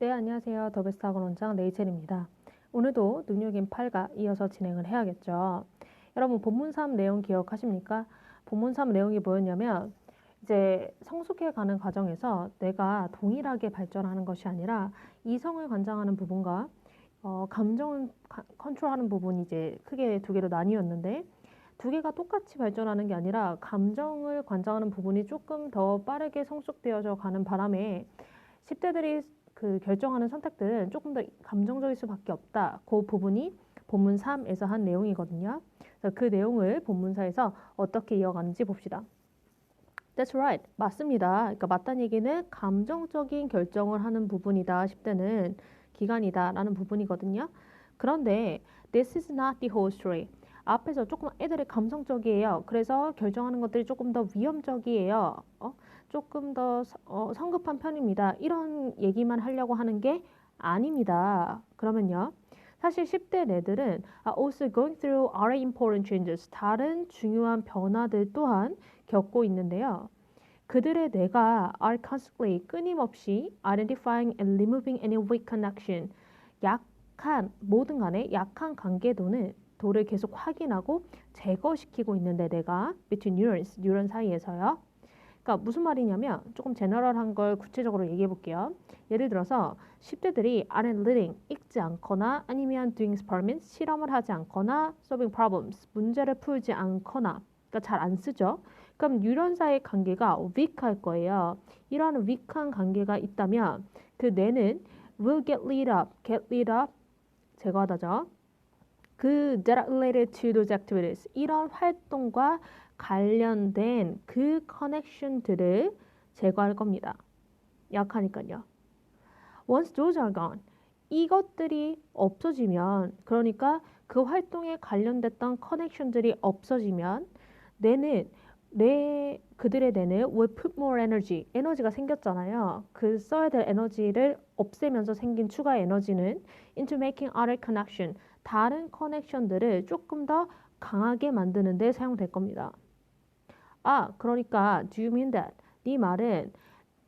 네, 안녕하세요. 더베스트 학원 원장 레이첼입니다. 오늘도 능력인 8과 이어서 진행을 해야겠죠. 여러분, 본문 3 내용 기억하십니까? 본문 3 내용이 뭐였냐면, 이제 성숙해 가는 과정에서 내가 동일하게 발전하는 것이 아니라 이성을 관장하는 부분과 어, 감정을 가- 컨트롤하는 부분이 이제 크게 두 개로 나뉘었는데, 두 개가 똑같이 발전하는 게 아니라 감정을 관장하는 부분이 조금 더 빠르게 성숙되어져 가는 바람에 10대들이 그 결정하는 선택들은 조금 더 감정적일 수밖에 없다. 그 부분이 본문 3에서 한 내용이거든요. 그 내용을 본문사에서 어떻게 이어가는지 봅시다. That's right. 맞습니다. 그러니까 맞다는 얘기는 감정적인 결정을 하는 부분이다. 10대는 기간이다 라는 부분이거든요. 그런데 this is not the whole story. 앞에서 조금 애들이 감성적이에요. 그래서 결정하는 것들이 조금 더 위험적이에요. 어? 조금 더 서- 어, 성급한 편입니다. 이런 얘기만 하려고 하는 게 아닙니다. 그러면요. 사실 10대 내들은 also going through other important changes. 다른 중요한 변화들 또한 겪고 있는데요. 그들의 뇌가 are constantly 끊임없이 identifying and removing any weak connection. 약한 뭐든 간에 약한 관계도는 도를 계속 확인하고 제거시키고 있는데 내가 between neurons, 뉴런 사이에서요. 그러니까 무슨 말이냐면 조금 제너럴한 걸 구체적으로 얘기해 볼게요. 예를 들어서 10대들이 aren't reading, 읽지 않거나 아니면 doing experiments, 실험을 하지 않거나 solving problems, 문제를 풀지 않거나 그러니까 잘 안 쓰죠. 그럼 사이의 관계가 weak할 거예요. 이러한 weak한 관계가 있다면 그 뇌는 will get lit up, get lit up 제거하다죠. 그 that related to those activities 이런 활동과 관련된 그 커넥션들을 제거할 겁니다. 약하니까요. Once those are gone, 이것들이 없어지면, 그러니까 그 활동에 관련됐던 커넥션들이 없어지면, 뇌는 내 그들의 뇌는 will put more energy, 에너지가 생겼잖아요. 그 써야 될 에너지를 없애면서 생긴 추가 에너지는 into making other connection, 다른 커넥션들을 조금 더 강하게 만드는 데 사용될 겁니다. 아, 그러니까 do you mean that? 네 말은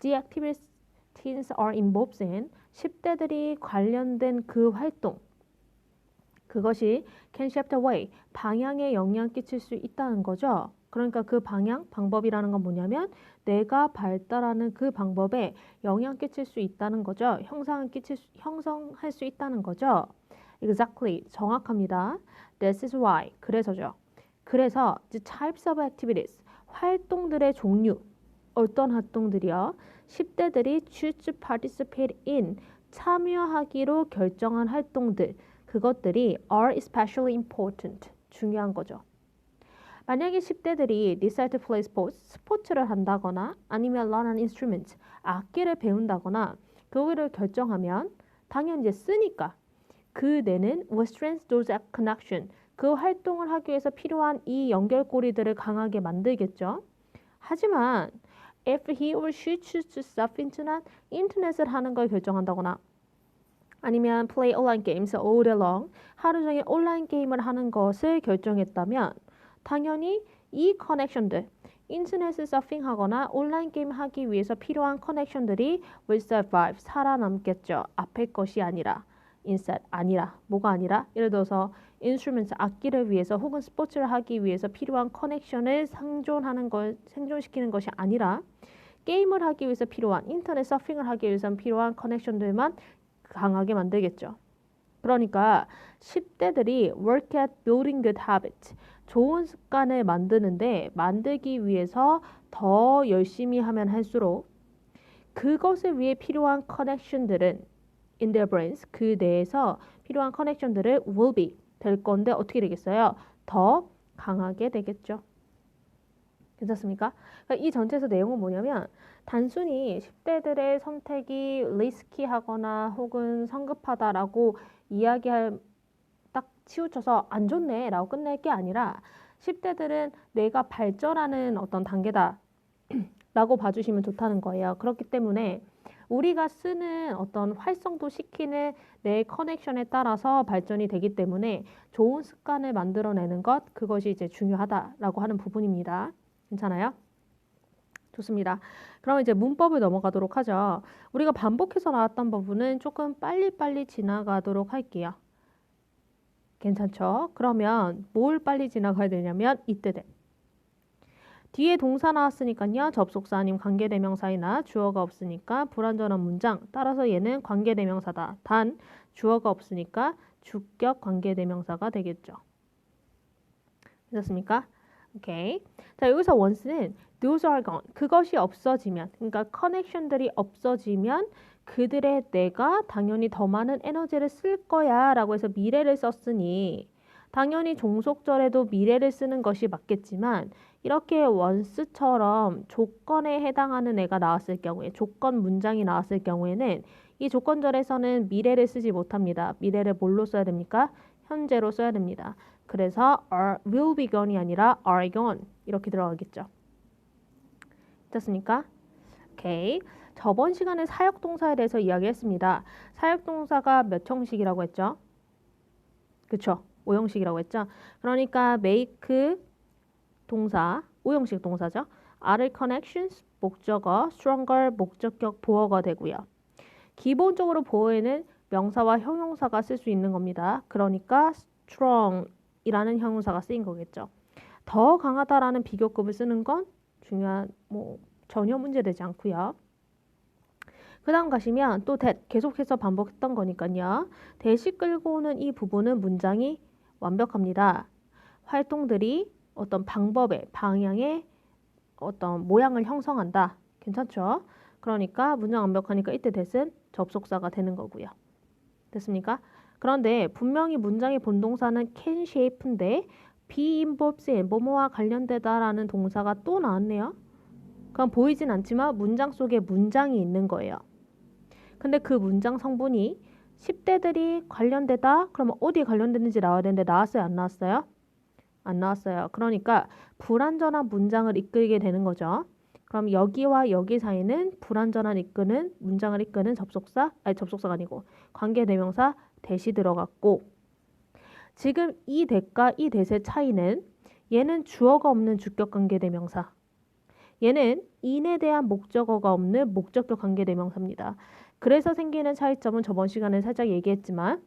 the activities are involved in 10대들이 관련된 그 활동 그것이 can shift away 방향에 영향 끼칠 수 있다는 거죠. 그러니까 그 방향 방법이라는 건 뭐냐면 내가 발달하는 그 방법에 영향 끼칠 수 있다는 거죠. 형상 끼칠 수, 형성할 수 있다는 거죠. Exactly 정확합니다. This is why 그래서죠. 그래서 the types of activities 활동들의 종류 어떤 활동들이요? 10대들이 choose to participate in 참여하기로 결정한 활동들 그것들이 are especially important 중요한 거죠. 만약에 10대들이 decide to play sports 스포츠를 한다거나 아니면 learn an instrument 악기를 배운다거나 그거를 결정하면 당연히 이제 쓰니까 그 뇌는 will strengthen those connection 그 활동을 하기 위해서 필요한 이 연결고리들을 강하게 만들겠죠. 하지만 if he or she choose to surf internet, 인터넷을 하는 걸 결정한다거나 아니면 play online games all day long, 하루 종일 온라인 게임을 하는 것을 결정했다면 당연히 이 커넥션들, 인터넷을 서핑하거나 온라인 게임 하기 위해서 필요한 커넥션들이 will survive, 살아남겠죠. 앞의 것이 아니라, instead 아니라, 뭐가 아니라, 예를 들어서 instruments 악기를 위해서 혹은 스포츠를 하기 위해서 필요한 커넥션을 상존하는 걸 생존시키는 것이 아니라 게임을 하기 위해서 필요한 인터넷 서핑을 하기 위해서 필요한 커넥션들만 강하게 만들겠죠. 그러니까 10대들이 work at building good habits 좋은 습관을 만드는데 만들기 위해서 더 열심히 하면 할수록 그것을 위해 필요한 커넥션들은 in their brains 그 내에서 필요한 커넥션들을 will be 될 건데 어떻게 되겠어요? 더 강하게 되겠죠. 괜찮습니까? 그러니까 이 전체에서 내용은 뭐냐면 단순히 10대들의 선택이 리스키하거나 혹은 성급하다라고 이야기할 딱 치우쳐서 안 좋네 라고 끝낼 게 아니라 10대들은 내가 발전하는 어떤 단계다 라고 봐주시면 좋다는 거예요. 그렇기 때문에 우리가 쓰는 어떤 활성도 시키는 내 커넥션에 따라서 발전이 되기 때문에 좋은 습관을 만들어내는 것 그것이 이제 중요하다라고 하는 부분입니다. 괜찮아요? 좋습니다. 그럼 이제 문법을 넘어가도록 하죠. 우리가 반복해서 나왔던 부분은 조금 빨리빨리 지나가도록 할게요. 괜찮죠? 그러면 뭘 빨리 지나가야 되냐면 이때 돼. 뒤에 동사 나왔으니까요. 접속사 아님 관계대명사이나 주어가 없으니까 불완전한 문장. 따라서 얘는 관계대명사다. 단 주어가 없으니까 주격 관계대명사가 되겠죠. 됐습니까? 오케이. 자, 여기서 once는 those are gone. 그것이 없어지면, 그러니까 커넥션들이 없어지면 그들의 내가 당연히 더 많은 에너지를 쓸 거야 라고 해서 미래를 썼으니 당연히 종속절에도 미래를 쓰는 것이 맞겠지만 이렇게 once처럼 조건에 해당하는 애가 나왔을 경우에 조건 문장이 나왔을 경우에는 이 조건절에서는 미래를 쓰지 못합니다. 미래를 뭘로 써야 됩니까? 현재로 써야 됩니다. 그래서 are, will be gone이 아니라 are gone 이렇게 들어가겠죠. 됐습니까? 오케이. 저번 시간에 사역동사에 대해서 이야기했습니다. 사역동사가 몇 형식이라고 했죠? 그쵸? 5형식이라고 했죠? 그러니까 make 동사, 5형식 동사죠. are connections 목적어, stronger 목적격 보어가 되고요. 기본적으로 보어에는 명사와 형용사가 쓸 수 있는 겁니다. 그러니까 strong이라는 형용사가 쓰인 거겠죠. 더 강하다라는 비교급을 쓰는 건 중요한 뭐 전혀 문제되지 않고요. 그 다음 가시면 또 that 계속해서 반복했던 거니까요. 대시 끌고 오는 이 부분은 문장이 완벽합니다. 활동들이 어떤 방법의 방향의 어떤 모양을 형성한다. 괜찮죠? 그러니까 문장 완벽하니까 이때 that은 접속사가 되는 거고요. 됐습니까? 그런데 분명히 문장의 본동사는 can shape인데 be involves in 뭐뭐와 관련되다라는 동사가 또 나왔네요. 그럼 보이진 않지만 문장 속에 문장이 있는 거예요. 근데 그 문장 성분이 10대들이 관련되다? 그러면 어디에 관련됐는지 나와야 되는데 나왔어요? 안 나왔어요? 안 나왔어요. 그러니까 불완전한 문장을 이끌게 되는 거죠. 그럼 여기와 여기 사이는 불완전한 이끄는 문장을 이끄는 접속사 아니 접속사가 아니고 관계대명사 대시 들어갔고 지금 이 대과 이 대의 차이는 얘는 주어가 없는 주격 관계대명사 얘는 인에 대한 목적어가 없는 목적격 관계대명사입니다. 그래서 생기는 차이점은 저번 시간에 살짝 얘기했지만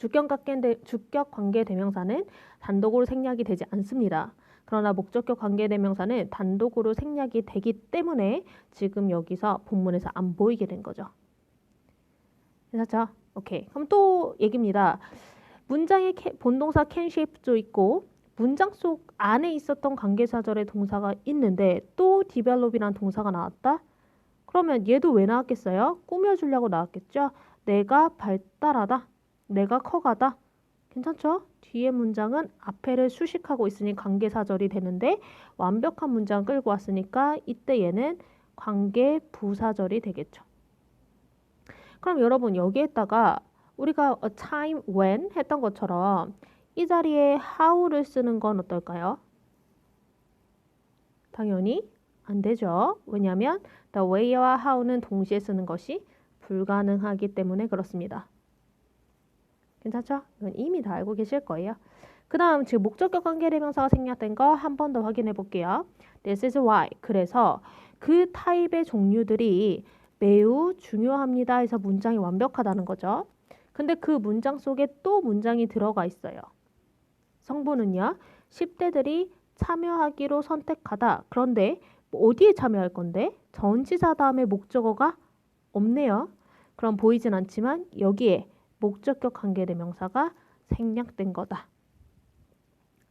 주격 관계, 대명사는 단독으로 생략이 되지 않습니다. 그러나 목적격 관계 대명사는 단독으로 생략이 되기 때문에 지금 여기서 본문에서 안 보이게 된 거죠. 됐죠? 오케이. 그럼 또 얘기입니다. 문장의 본동사 can shape도 있고 문장 속 안에 있었던 관계사절의 동사가 있는데 또 develop이라는 동사가 나왔다? 그러면 얘도 왜 나왔겠어요? 꾸며주려고 나왔겠죠? 내가 발달하다. 내가 커가다. 괜찮죠? 뒤에 문장은 앞에를 수식하고 있으니 관계사절이 되는데 완벽한 문장 끌고 왔으니까 이때 얘는 관계 부사절이 되겠죠. 그럼 여러분 여기에다가 우리가 a time when 했던 것처럼 이 자리에 how를 쓰는 건 어떨까요? 당연히 안 되죠. 왜냐하면 the way와 how는 동시에 쓰는 것이 불가능하기 때문에 그렇습니다. 괜찮죠? 이건 이미 다 알고 계실 거예요. 그 다음 지금 목적격 관계대명사가 생략된 거 한 번 더 확인해 볼게요. This is why. 그래서 그 타입의 종류들이 매우 중요합니다 해서 문장이 완벽하다는 거죠. 근데 그 문장 속에 또 문장이 들어가 있어요. 성분은요. 10대들이 참여하기로 선택하다. 그런데 뭐 어디에 참여할 건데? 전치사 다음에 목적어가 없네요. 그럼 보이진 않지만 여기에 목적격 관계대명사가 생략된 거다.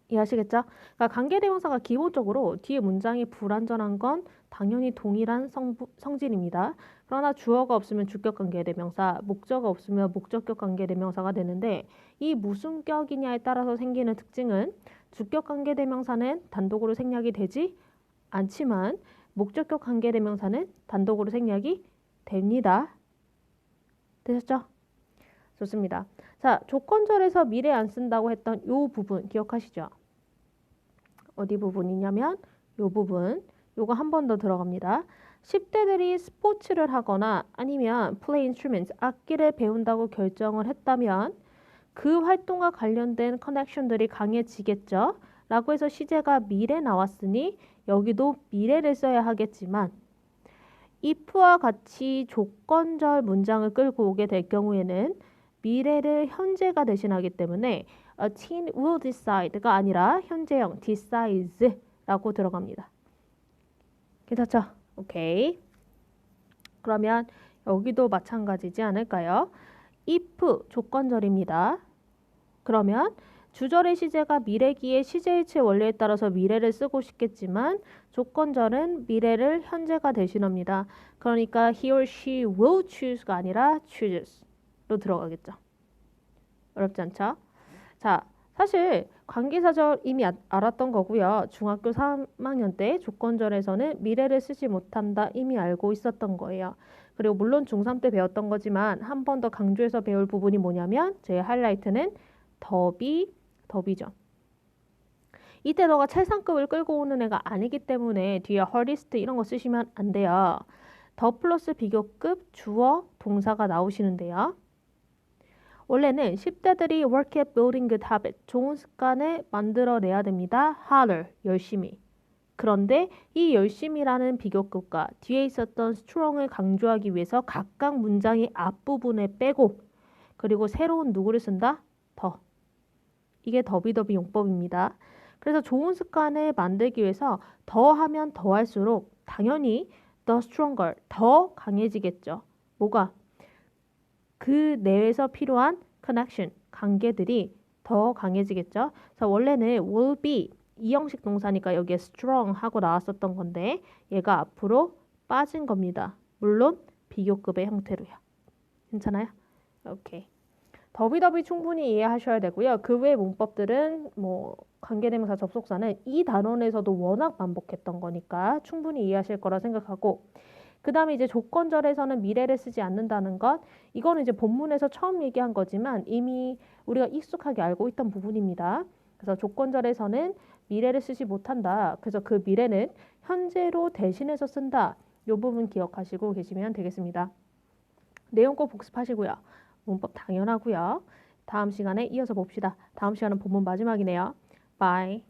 이해하시겠죠? 그러니까 관계대명사가 기본적으로 뒤에 문장이 불완전한 건 당연히 동일한 성부, 성질입니다. 그러나 주어가 없으면 주격 관계대명사, 목적어 없으면 목적격 관계대명사가 되는데 이 무슨 격이냐에 따라서 생기는 특징은 주격 관계대명사는 단독으로 생략이 되지 않지만 목적격 관계대명사는 단독으로 생략이 됩니다. 되셨죠? 좋습니다. 자, 조건절에서 미래 안 쓴다고 했던 이 부분 기억하시죠? 어디 부분이냐면 이 부분. 요거 한 번 더 들어갑니다. 10대들이 스포츠를 하거나 아니면 play instruments, 악기를 배운다고 결정을 했다면 그 활동과 관련된 커넥션들이 강해지겠죠? 라고 해서 시제가 미래 나왔으니 여기도 미래를 써야 하겠지만 if와 같이 조건절 문장을 끌고 오게 될 경우에는 미래를 현재가 대신하기 때문에 a teen will decide가 아니라 현재형 decides.라고 들어갑니다. 괜찮죠? 오케이. 그러면 여기도 마찬가지지 않을까요? if 조건절입니다. 그러면 주절의 시제가 미래기의 시제일치 원리에 따라서 미래를 쓰고 싶겠지만 조건절은 미래를 현재가 대신합니다. 그러니까 he or she will choose가 아니라 chooses 로 들어가겠죠. 어렵지 않죠? 자, 사실 관계사절 이미 아- 알았던 거고요. 중학교 3학년 때 조건절에서는 미래를 쓰지 못한다 이미 알고 있었던 거예요. 그리고 물론 중3 때 배웠던 거지만 한 번 더 강조해서 배울 부분이 뭐냐면 제 하이라이트는 더비, 더비죠. 이때 너가 최상급을 끌고 오는 애가 아니기 때문에 뒤에 hardest 이런 거 쓰시면 안 돼요. 더 플러스 비교급 주어 동사가 나오시는데요. 원래는 10대들이 work at building good habit, 좋은 습관을 만들어내야 됩니다. harder, 열심히. 그런데 이 열심이라는 비교급과 뒤에 있었던 strong을 강조하기 위해서 각각 문장의 앞부분에 빼고 그리고 새로운 누구를 쓴다? 더. 이게 더비더비 용법입니다. 그래서 좋은 습관을 만들기 위해서 더 하면 더 할수록 당연히 the stronger, 더 강해지겠죠. 뭐가? 그 내에서 필요한 connection, 관계들이 더 강해지겠죠. 그래서 원래는 will be 이 형식 동사니까 여기에 strong 하고 나왔었던 건데 얘가 앞으로 빠진 겁니다. 물론 비교급의 형태로요. 괜찮아요? 오케이. 더비더비 충분히 이해하셔야 되고요. 그외 문법들은 뭐 관계대명사 접속사는 이 단원에서도 워낙 반복했던 거니까 충분히 이해하실 거라 생각하고 그 다음에 이제 조건절에서는 미래를 쓰지 않는다는 것 이거는 이제 본문에서 처음 얘기한 거지만 이미 우리가 익숙하게 알고 있던 부분입니다. 그래서 조건절에서는 미래를 쓰지 못한다. 그래서 그 미래는 현재로 대신해서 쓴다. 이 부분 기억하시고 계시면 되겠습니다. 내용 꼭 복습하시고요. 문법 당연하고요. 다음 시간에 이어서 봅시다. 다음 시간은 본문 마지막이네요. 바이.